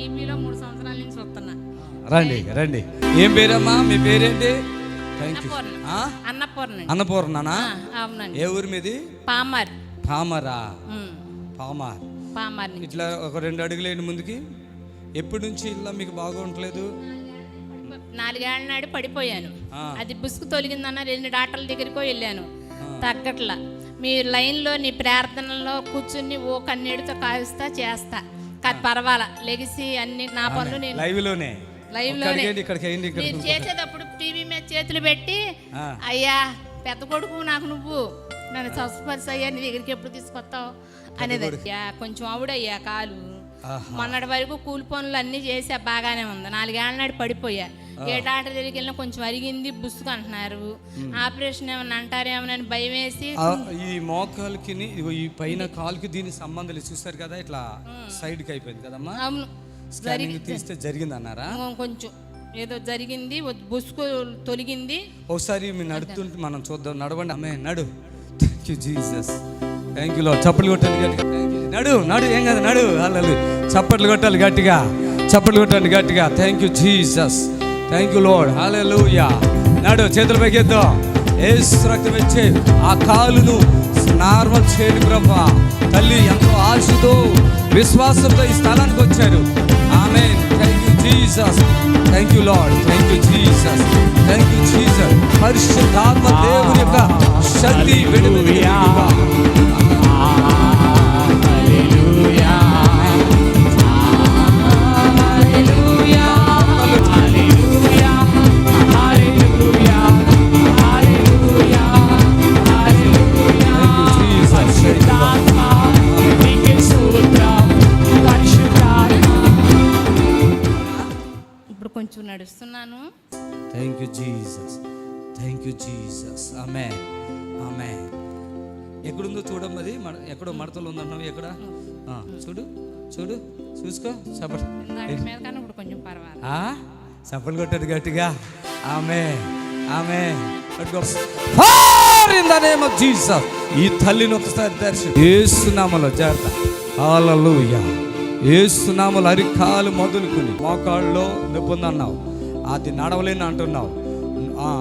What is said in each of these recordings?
టీవీలో మూడు సంవత్సరాల నుంచి వస్తున్నా. రండి రండి. ఏం పేరమ్మా? మీ పేరేంటి? Thank you Annapurna. అన్నపూర్ణనా? అవునండి. ఏ ఊరి మీది? పామర్. పామరా? పామర్. పామర్ ఇట్లా ఒక రెండు అడుగులేండి ముందుకి. ఎప్పటి నుంచి ఇలా మీకు బాగుంటలేదు నాలుగేళ్ళ నాడు పడిపోయాను. అది బుసుకు తొలగిందన్న రెండు డాక్టర్ల దగ్గరికి వెళ్ళాను. తగ్గట్లా. మీ లైన్లో నీ ప్రార్థనలో కూర్చుని ఓ కన్నీడితో కావిస్తా చేస్తా. కాదు పర్వాలా. లెగిసి అన్ని నా పనులు నేను లైవ్లోనే లైవ్లోనే నేను చేసేటప్పుడు టీవీ మీద చేతులు పెట్టి. అయ్యా పెద్ద కొడుకు నాకు నువ్వు. నన్ను స్వస్థపరిచి అయ్యా నీ దగ్గరికి ఎప్పుడు తీసుకొస్తావు? అనేది అయ్యా కొంచెం అవుడయ్యా కాలు. మొన్నటి వరకు కూలి పనులు అన్నీ చేసా బాగానే ఉంది. నాలుగేళ్ళ నాడు పడిపోయా. ఏ డాక్టర్ దగ్గరికి వెళ్ళినా కొంచెం అరిగింది బుసుకు అంటున్నారు. ఆపరేషన్ ఏమన్నా అంటారేమోనని భయం వేసి ఈ మోకాలకి ఈ పైన కాలుకి దీని సంబంధం లేదు. చూస్తారు కదా ఇట్లా సైడ్కి అయిపోయింది కదమ్మా? అవును. స్కానింగ్ తీస్తే జరిగింది అన్నారా? కొంచెం ఏదో జరిగింది బుసుకు తొలగింది. ఒకసారి మీరు నడుతుంటే మనం చూద్దాం. నడవండి. అమ్మే నడు. Thank you Jesus thank you లో చప్పట్లు నడు నడు ఏం కాదు నడు. అల్లలు చప్పట్లు కొట్టాలి గట్టిగా. చప్పట్లు కొట్టాలి గట్టిగా. Thank you Jesus thank you Lord hallelujah నడు చేతుల పైకెద్దాం ఏసు రక్తం ఇచ్చే ఆ కాలును నార్మల్ చేయడు ప్రభా. తల్లి ఎంతో ఆశతో విశ్వాసంతో ఈ స్థలానికి వచ్చారు. ఆమె thank you Jesus thank you Lord thank you Jesus thank you Jesus పరిశుద్ధాత్మ దేవుని యొక్క కొంచెం నడుస్తున్నాను. Thank you Jesus thank you Jesus ఆమె ఆమె ఎక్కడుందో చూడమ్మది మన ఎక్కడో మడతలు ఉందన్నావు ఎక్కడ? చూడు చూడు చూసుకో చప్పటి ఇప్పుడు కొంచెం పర్వాలేదు? చప్పలు కొట్టాడు గట్టిగా? ఆమె ఆమె జీసస్ ఈ తల్లిని ఒకసారి దర్శనం ఏసునామలో జాగ్రత్త. హల్లెలూయా ఏసునామలు అరికాలు మొదలుకుని మోకాళ్ళలో నొప్పిందన్నావు అది నడవలేని అంటున్నావు.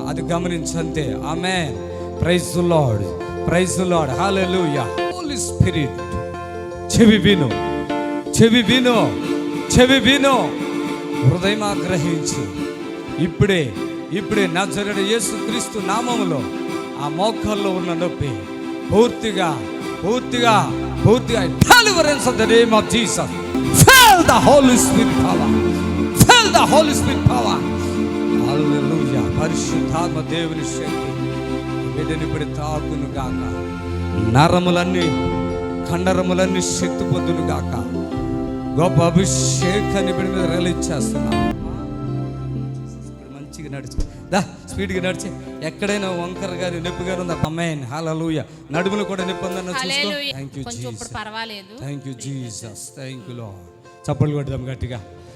అది గమనించంతే. ఆమె praise Lord praise Lord hallelujah holy spirit చెవి విను. చెవి విను. చెవి విను. హృదయం ఆగ్రహించు ఇప్పుడే ఇప్పుడే నా యేసు క్రీస్తు నామములో ఆ మోకాల్లో ఉన్న నొప్పి పూర్తిగా పూర్తిగా పూర్తిగా. Deliverance of the name of Jesus the holy spirit power fell the holy spirit power hallelujah పరిశుద్ధాత్మ దేవుని శక్తి. బిడ్డని ఇప్పుడు తాకును గాక. నరములన్నీ కండరములన్నీ శక్తి పొందును గాక. గొప్ప అభిషేకాన్ని బిడ్డ మీద రిలీజ్ మంచిగా నడిచి. దా స్పీడ్గా నడిచి. ఎక్కడైనా వంకర గారి నొప్పి గారు ఉందా? అమ్మాయిన్ హల్లెలూయా నడుములు కూడా నొప్పి ఉందన్న చూసుకో. Thank you Jesus thank you Jesus thank you లో చప్పట్లు కొడదాం గట్టిగా.